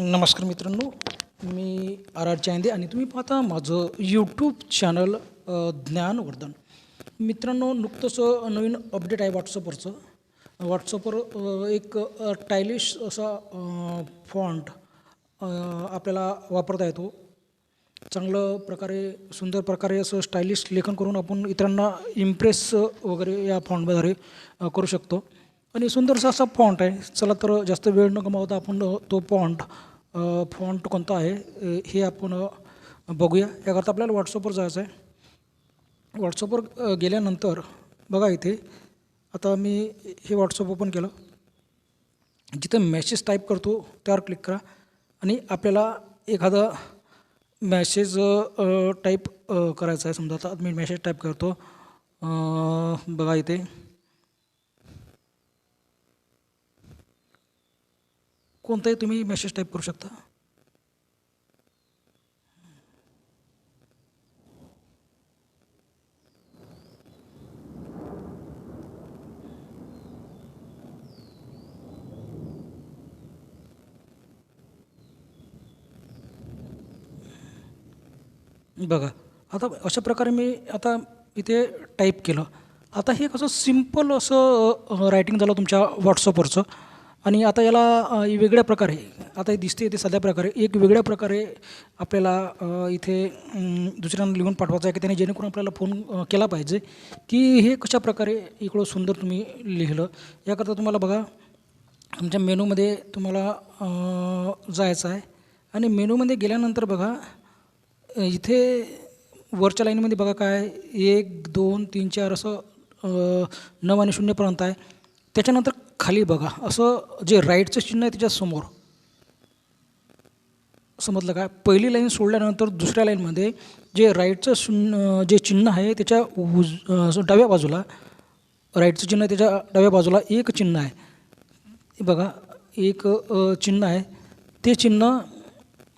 नमस्कार मित्रांनो मी R R Chande आणि तुम्ही पाहता माझं यूट्यूब चॅनल ज्ञानवर्धन. मित्रांनो नुकतंच नवीन अपडेट आहे व्हॉट्सअपवरचं व्हॉट्सअपवर एक टायलिश असा फॉन्ट आपल्याला वापरता येतो. चांगलं प्रकारे सुंदर प्रकारे असं स्टायलिश लेखन करून आपण इतरांना इम्प्रेस वगैरे या फॉन्टद्वारे करू शकतो. आणि सुंदरसा असा फॉन्ट आहे. चला तर जास्त वेळ न गमावता आपण तो फॉन्ट फॉन्ट कोणता आहे हे आपण बघूया. याकरता आपल्याला व्हॉट्सअपवर जायचं आहे व्हॉट्सअपवर गेल्यानंतर बघा इथे आता मी हे व्हॉट्सअप ओपन केलं. जिथं मेसेज टाईप करतो त्यावर क्लिक करा. आणि आपल्याला एखादा मॅसेज टाईप करायचा आहे समजा आता मी मेसेज टाईप करतो. बघा इथे. कोणताही तुम्ही मेसेज टाईप करू शकता. बघा आता अशा प्रकारे मी आता इथे टाईप केलं. आता हे कसं सिंपल असं रायटिंग झालं तुमच्या व्हॉट्सअपवरचं आणि आता याला वेगळ्या प्रकारे आता हे दिसते ते साध्या प्रकारे एक वेगळ्या प्रकारे आपल्याला इथे दुसऱ्यांना लिहून पाठवायचं आहे की त्याने जेणेकरून आपल्याला फोन केला पाहिजे की हे कशा प्रकारे इकडं सुंदर तुम्ही लिहिलं. याकरता तुम्हाला बघा तुमच्या मेनूमध्ये तुम्हाला जायचं आहे. आणि मेनूमध्ये गेल्यानंतर बघा इथे वरच्या लाईनमध्ये बघा काय एक दोन तीन चार असं नऊ आणि शून्यपर्यंत आहे. त्याच्यानंतर खाली बघा असं जे राईटचं चिन्ह आहे त्याच्यासमोर समजलं काय पहिली लाईन सोडल्यानंतर दुसऱ्या लाईनमध्ये जे राईटचं शून्य जे चिन्ह आहे त्याच्या उज असं डाव्या बाजूला राईटचं चिन्ह आहे त्याच्या डाव्या बाजूला एक चिन्ह आहे. बघा एक चिन्ह आहे. ते चिन्ह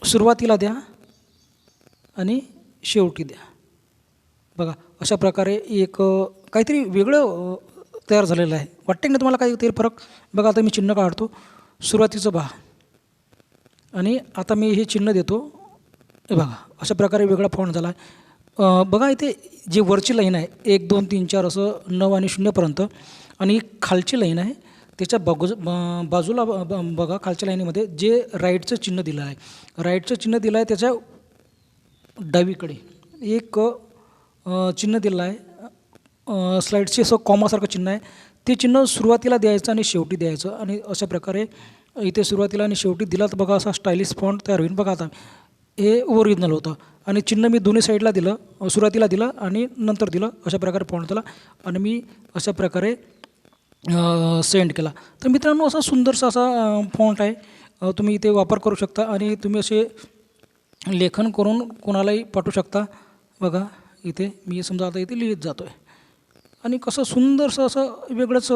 सुरुवातीला द्या आणि शेवटी द्या. बघा अशा प्रकारे एक काहीतरी वेगळं तयार झालेलं आहे. वाटते ना तुम्हाला काहीतरी फरक? बघा आता मी चिन्ह काढतो. सुरुवातीचं पहा. आणि आता मी हे चिन्ह देतो. हे बघा अशा प्रकारे वेगळा फॉन्ट झाला. आहे बघा इथे जी वरची लाईन आहे एक दोन तीन चार असं नऊ आणि शून्यपर्यंत आणि खालची लाईन आहे त्याच्या बाजू बाजूला ब- ब- बघा खालच्या लाईनीमध्ये जे राईटचं चिन्ह दिलं आहे. राईटचं चिन्ह दिलं आहे त्याच्या डावीकडे. एक चिन्ह दिलं आहे. स्लाईडचे असं कॉमासारखं चिन्ह आहे. ते चिन्ह सुरुवातीला द्यायचं आणि शेवटी द्यायचं. आणि अशा प्रकारे इथे सुरुवातीला आणि शेवटी दिला तर बघा असा स्टायलिश फॉन्ट तयार होईल. बघा आता हे ओरिजिनल होतं. आणि चिन्ह मी दोन्ही साईडला दिलं सुरुवातीला दिलं आणि नंतर दिलं. अशा प्रकारे फॉन्ट दिला आणि मी अशा प्रकारे सेंड केला. तर मित्रांनो असा सुंदरसा असा फॉन्ट आहे. तुम्ही इथे वापर करू शकता आणि तुम्ही असे लेखन करून कोणालाही पाठवू शकता. बघा इथे मी समजा आता इथे लिहित जातो आहे आणि कसं सुंदरसं असं वेगळंच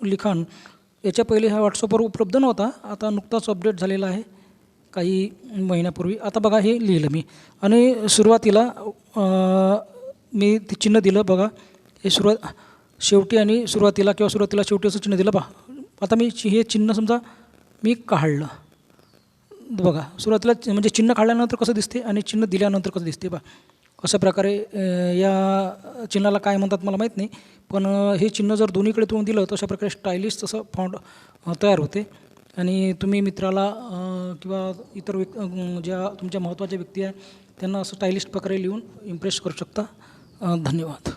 लिखाण याच्या पहिले हा व्हॉट्सअपवर उपलब्ध नव्हता. आता नुकताच अपडेट झालेला आहे. काही महिन्यापूर्वी. आता बघा हे लिहिलं मी. आणि सुरुवातीला मी ते चिन्ह दिलं बघा. हे सुरुवात शेवटी आणि सुरुवातीला किंवा सुरुवातीला शेवटी असं चिन्ह दिलं. पहा आता मी हे चिन्ह समजा मी काढलं. बघा सुरुवातीला म्हणजे चिन्ह काढल्यानंतर कसं दिसते आणि चिन्ह दिल्यानंतर कसं दिसते बा. अशा प्रकारे या चिन्हाला काय म्हणतात मला माहीत नाही पण हे चिन्ह जर दोन्हीकडे तुम्ही दिलं तर अशा प्रकारे स्टायलिश तसं फॉन्ट तयार होते. आणि तुम्ही मित्राला किंवा इतर व्यक् ज्या तुमच्या महत्त्वाच्या व्यक्ती आहे त्यांना असं स्टायलिश प्रकारे लिहून इम्प्रेस करू शकता. धन्यवाद.